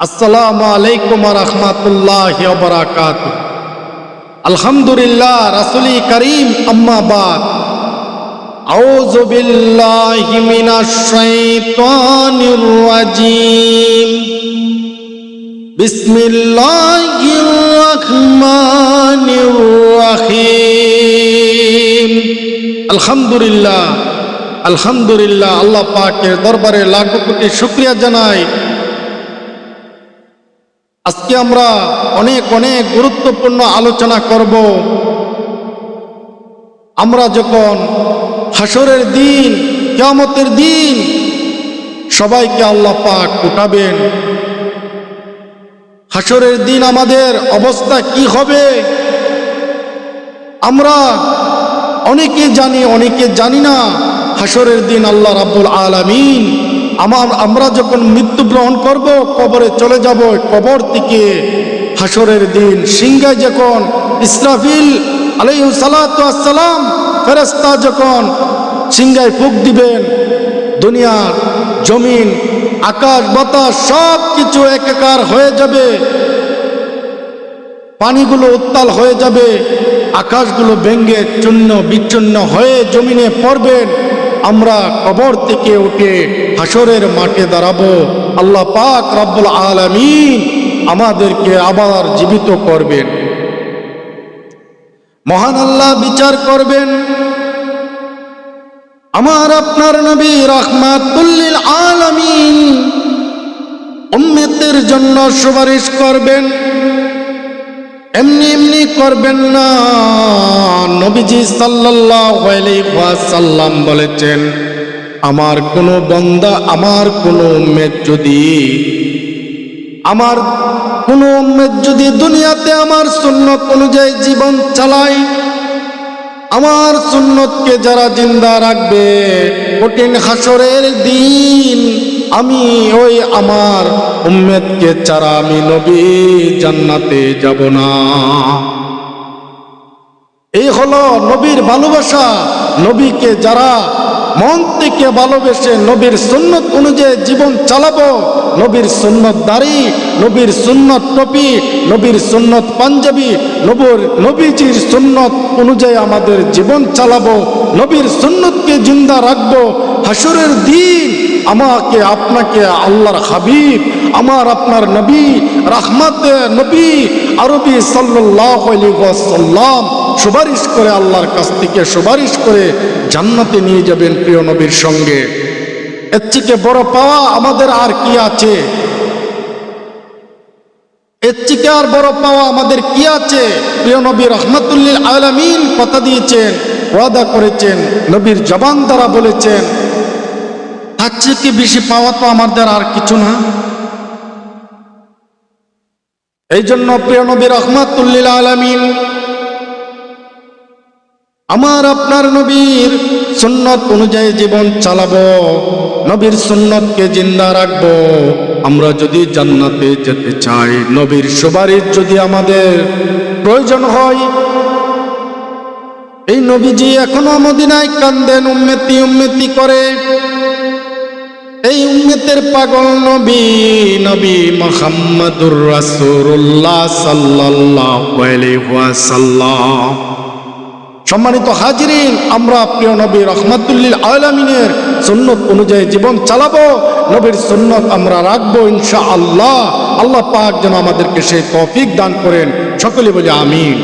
আসসালামু আলাইকুম রহমতুল্লাহ বরাকাত আলহামদুলিল্লাহ রাসুলি করিম আম্মাবাদ أعوذ بالله من الشيطان الرجيم بسم الله الرحمن الرحيم الحمد لله আলহামদুলিল্লাহ আল্লাহ পাকের দরবারে লাখো কোটি শুক্রিয়া জানাই আজকে আমরা অনেক অনেক গুরুত্বপূর্ণ আলোচনা করব। আমরা যখন হাসরের দিন, কিয়ামতের দিন, সবাইকে আল্লাহ পাক উঠাবেন। হাসরের দিন আমাদের অবস্থা কি হবে? আমরা অনেকে জানি অনেকে জানি না। হাসরের দিন আল্লাহ রাব্বুল আলামিন আমার, আমরা যখন মৃত্যু মৃত্যুগ্রহণ করব, কবরে চলে যাব, কবর থেকে হাসরের দিন, সিংহায় যখন ইসরাফিল আলাইহি সালাতু আসসালাম যখন সিংহায় ফুক দিবেন, দুনিয়ার জমিন, আকাশ, বাতাস সব কিছু একাকার হয়ে যাবে। পানিগুলো উত্তাল হয়ে যাবে, আকাশগুলো ভেঙ্গে চূন্য বিচ্ছন্ন হয়ে জমিনে পড়বেন। আমরা কবর থেকে উঠে হাসরের মাঠে দাঁড়াবো। আল্লাহ পাক রব্বুল আলামিন আমাদেরকে আবার জীবিত করবেন। মহান আল্লাহ বিচার করবেন। আমার আপনার নবী রহমাতুল্লিল আলামিন উম্মতের জন্য সুপারিশ করবেন। এমনি এমনি করবেন না, নবীজি সাল্লাল্লাহু আলাইহি ওয়াসাল্লাম বলেছেন। আমার কোনো বন্দা, আমার কোনো উম্মত যদি, আমার কোনো উম্মত যদি দুনিয়াতে আমার সুন্নত অনুযায়ী জীবন চালায় আমার সুন্নতকে যারা জিন্দা রাখবে, কঠিন হাসরের দিন আমি ওই আমার উম্মেদকে ছাড়া আমি নবী জান্নাতে যাব না। এই হলো নবীর ভালোবাসা, নবীকে যারা মন থেকে ভালোবেসে নবীর সুন্নত অনুযায়ী জীবন চালাবো। নবীর সুন্নত দাড়ি, নবীর সুন্নত টপি, নবীর সুন্নত পাঞ্জাবি, নবর, নবীজির সুন্নত অনুযায়ী আমাদের জীবন চালাবো। নবীর সুন্নতকে জিন্দা রাখব। হাসুরের দিন আমাকে, আপনাকে আল্লাহর হাবিব, আমার আপনার নবী, রাহমাতে নবী, আরবি সাল্লাহ সাল্লাম সুপারিশ করে আল্লাহর কাছ থেকে সুপারিশ করে জান্নাতে নিয়ে যাবেন প্রিয় নবীর সঙ্গে। এর থেকে বড় পাওয়া আমাদের আর কি আছে? এর থেকে আর বড় পাওয়া আমাদের কি আছে? প্রিয় নবী রহমতুল্লিল আলমিন কথা দিয়েছেন, ওয়াদা করেছেন, নবীর জবান দ্বারা বলেছেন। তার থেকে বেশি পাওয়া তো আমাদের আর কিছু না। এই জন্য প্রিয় নবী রহমাতুল্লিল আলমিন আমার আপনার নবীর সুন্নত অনুযায়ী জীবন চালাবো, নবীর সুন্নতকে জিন্দা রাখব। আমরা যদি জান্নাতে যেতে চাই, নবীর সুপারিশ যদি আমাদের প্রয়োজন হয়, এই নবীজি এখনও মদিনায় কান্দেন উন্নতি উন্নতি করে। এই উম্মতের পাগল নবী নবী মোহাম্মদুর রাসূলুল্লাহ সাল্লাল্লাহু আলাইহি ওয়াসাল্লাম। সম্মানিত হাজিরিন, আমরা প্রিয় নবী রহমাতুল্লিল আলামিনের সন্ন্যত অনুযায়ী জীবন চালাবো, নবীর সন্ন্যত আমরা রাখব ইনশা আল্লাহ আল্লাহ পাক যেন আমাদেরকে সেই তৌফিক দান করেন। সকলে বলে আমিন।